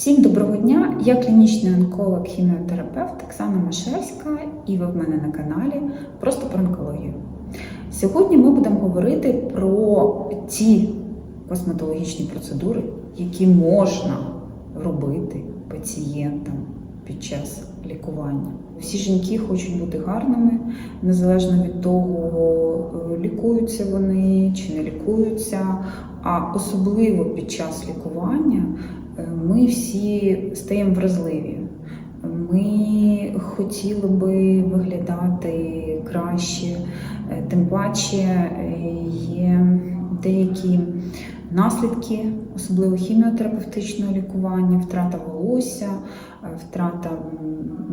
Всім доброго дня! Я клінічний онколог, хіміотерапевт Оксана Машевська, і ви в мене на каналі Просто про онкологію. Сьогодні ми будемо говорити про ті косметологічні процедури, які можна робити пацієнтам під час лікування. Всі жінки хочуть бути гарними, незалежно від того, лікуються вони чи не лікуються. А особливо під час лікування ми всі стаємо вразливі. Ми хотіли би виглядати краще, Е, тим паче е, є деякі наслідки, особливо хіміотерапевтичного лікування, втрата волосся, е, втрата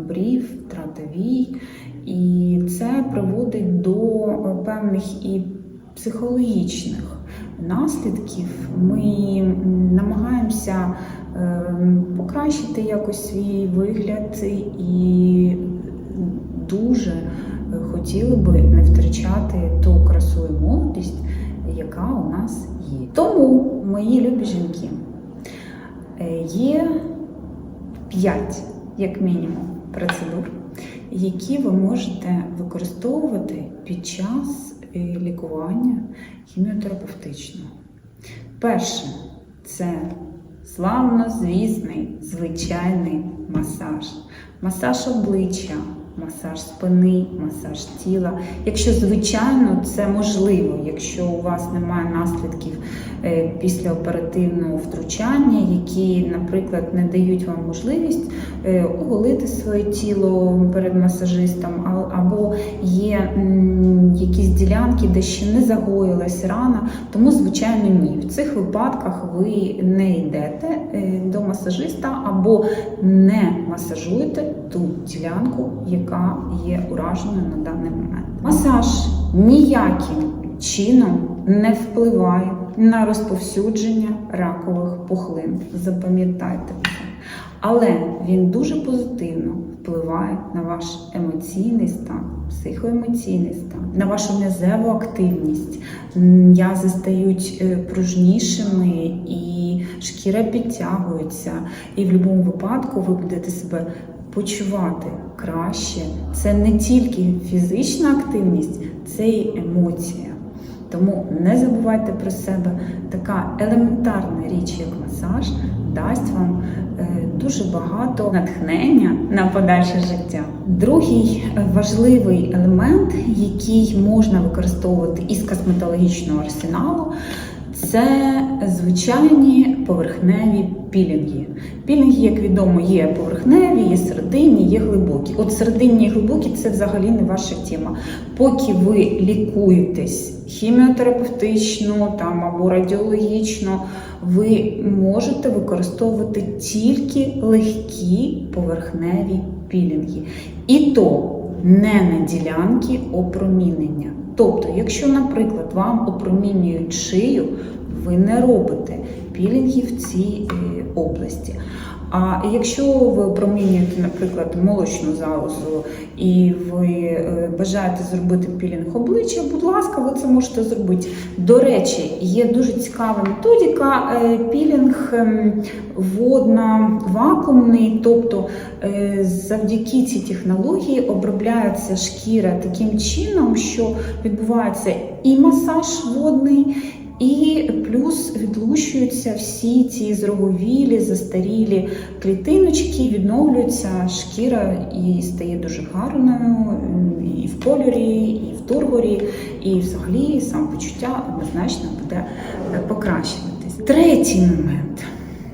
брів, втрата вій. І це приводить до певних і психологічних наслідків. Ми намагаємося е, покращити якось свій вигляд і дуже хотіли би не втрачати ту красу і молодість, яка у нас є. Тому, мої любі жінки, е, є 5, як мінімум, процедур, які ви можете використовувати під час лікування хіміотерапевтичного. Перше це славно звісний звичайний масаж. Масаж обличчя, масаж спини, масаж тіла. Якщо, звичайно, це можливо, якщо у вас немає наслідків е, післяоперативного втручання, які, наприклад, не дають вам можливість е, оголити своє тіло перед масажистом, або є якісь ділянки, де ще не загоїлась рана, тому, звичайно, ні. В цих випадках ви не йдете е, до масажиста або не масажуєте ту ділянку, яка є ураженою на даний момент. Масаж ніяким чином не впливає на розповсюдження ракових пухлин. Запам'ятайте це. Але він дуже позитивно впливає на ваш емоційний стан, психоемоційний стан, на вашу м'язеву активність. М'язи стають е, пружнішими і шкіра підтягується. І в будь-якому випадку ви будете себе почувати краще. Це не тільки фізична активність, це й емоція. Тому не забувайте про себе. Така елементарна річ, як масаж, дасть вам е, дуже багато натхнення на подальше життя. Другий е, важливий елемент, який можна використовувати із косметологічного арсеналу, це звичайні поверхневі пілінги. Пілінги, як відомо, є поверхневі, є серединні, є глибокі. От серединні і глибокі це взагалі не ваша тема. Поки ви лікуєтесь хіміотерапевтично там, або радіологічно, ви можете використовувати тільки легкі поверхневі пілінги. І то не на ділянки опромінення. Тобто, якщо, наприклад, вам опромінюють шию, ви не робите пілінги в цій е, області. А якщо ви опромінюєте, наприклад, молочну залозу і ви е, бажаєте зробити пілінг обличчя, будь ласка, ви це можете зробити. До речі, є дуже цікава методика е, пілінг ем, водно-вакуумний, тобто завдяки цій технології обробляється шкіра таким чином, що відбувається і масаж водний. І плюс відлущуються всі ці зроговілі, застарілі клітиночки, відновлюється шкіра і стає дуже гарною і в кольорі, і в тургорі, і взагалі самопочуття однозначно буде покращуватись. Третій момент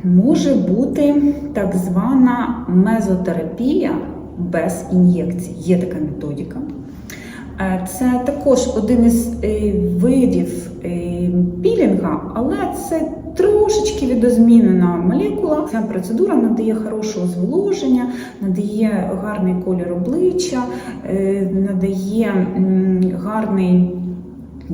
може бути так звана мезотерапія без ін'єкцій. Є така методика. Е, Це також один із е, видів пілінга, але це трошечки відозмінена молекула. Ця процедура надає хорошого зволоження, надає гарний колір обличчя, е, надає гарний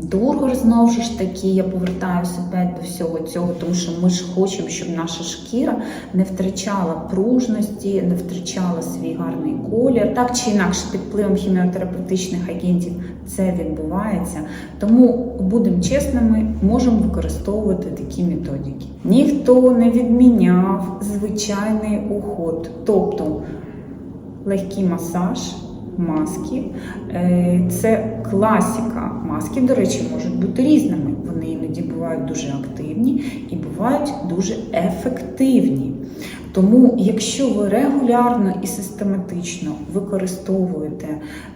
Тургор знову ж таки, я повертаюся опять до всього цього, тому що ми ж хочемо, щоб наша шкіра не втрачала пружності, не втрачала свій гарний колір. Так чи інакше, під впливом хіміотерапевтичних агентів це відбувається. Тому будемо чесними, можемо використовувати такі методики. Ніхто не відміняв звичайний уход, тобто легкий масаж. Маски Е, це класіка. Маски, до речі, можуть бути різними. Вони іноді бувають дуже активні і бувають дуже ефективні. Тому, якщо ви регулярно і систематично використовуєте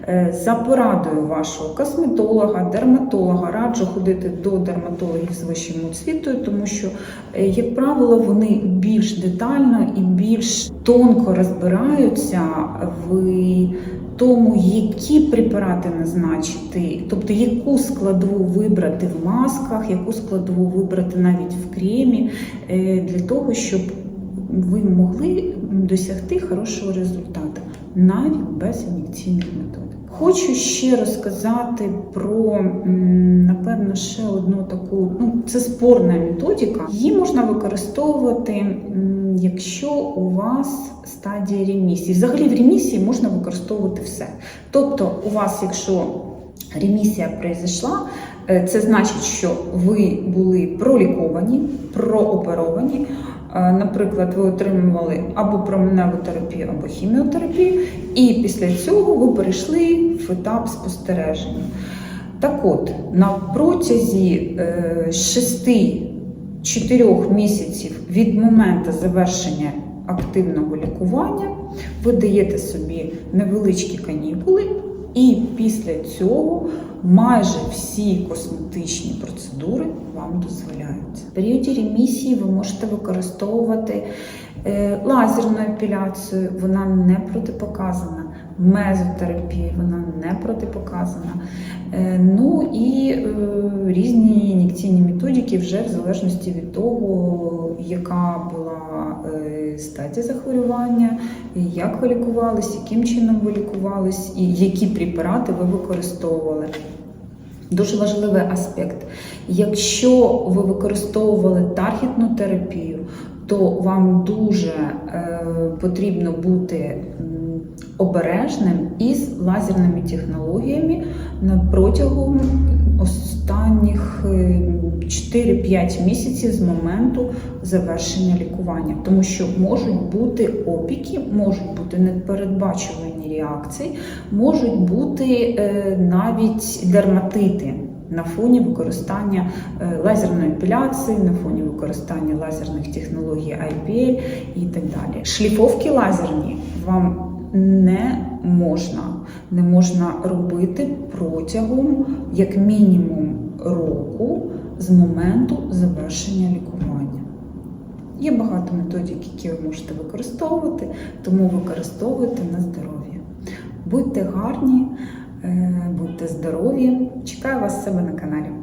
е, за порадою вашого косметолога, дерматолога, раджу ходити до дерматологів з вищим освітою, тому що, е, як правило, вони більш детально і більш тонко розбираються в тому, які препарати назначити, тобто яку складову вибрати в масках, яку складову вибрати навіть в кремі, е, для того, щоб ви могли досягти хорошого результату навіть без ін'єкційних методик. Хочу ще розказати про, напевно, ще одну таку, ну, це спорна методика. Її можна використовувати, якщо у вас стадія ремісії. Взагалі в ремісії можна використовувати все. Тобто, у вас, якщо ремісія произошла, е, це значить, що ви були проліковані, прооперовані. Е, Наприклад, ви отримували або променеву терапію, або хіміотерапію, і після цього ви перейшли в етап спостереження. Так от, на протязі 6-4 місяців від моменту завершення активного лікування ви даєте собі невеличкі канікули, і після цього майже всі косметичні процедури вам дозволяються. В періоді ремісії ви можете використовувати е, лазерну епіляцію, вона не протипоказана. Мезотерапія, вона не протипоказана. Е, Ну і методики вже в залежності від того, яка була е, стадія захворювання, як ви лікувались, яким чином ви лікувались, і які препарати ви використовували. Дуже важливий аспект. Якщо ви використовували таргетну терапію, то вам дуже е, потрібно бути обережним із лазерними технологіями протягом останніх е, 4-5 місяців з моменту завершення лікування, тому що можуть бути опіки, можуть бути непередбачувані реакції, можуть бути е, навіть дерматити. На фоні використання е, лазерної епіляції, на фоні використання лазерних технологій IPL і так далі. Шліфовки лазерні вам не можна, не можна робити протягом як мінімум року з моменту завершення лікування. Є багато методик, які ви можете використовувати, тому використовуйте на здоров'я. Будьте гарні, е, будьте здорові. Чекаю вас себе на каналі.